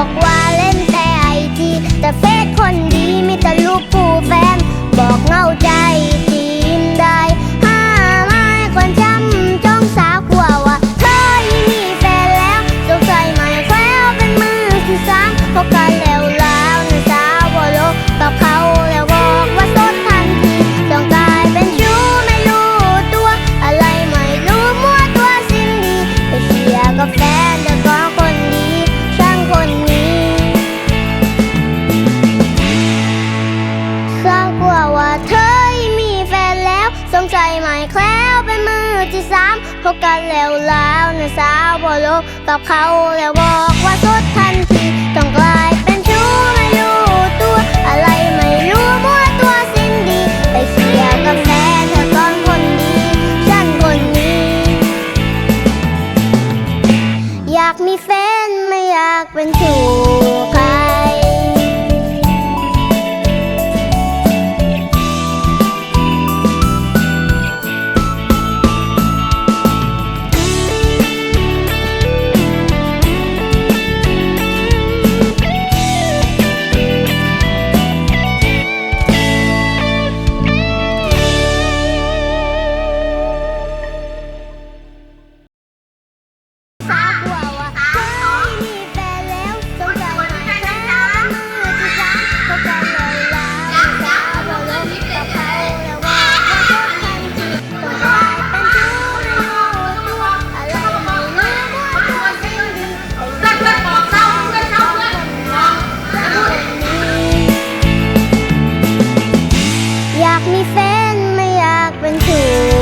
บอกว่าเล่นแต่ไอจีแต่เฟซคนดีมีแต่รูปผู้แฟน บอกเงาใจจีมได้ห้าไม้คนจำจ้องสาวกลัวว่าเธอยมีแฟนแล้วสงสัยไหมแคววเป็นมือที่สามพบกันแล้วแล้วนะสาวบอลกกับเขาแล้วบอกว่าสดทันทีต้องกลายเป็นชู้ไม่รู้ตัว อะไรไม่รู้มั่วตัวสิ้นดีไปเชียร์กับแฟน มือที่สามพบกันแล้วแล้วนะสาวบอลกกับเขาแล้วบอกว่าสดทันทีากมีแฟนไม่อยากเป็นถือ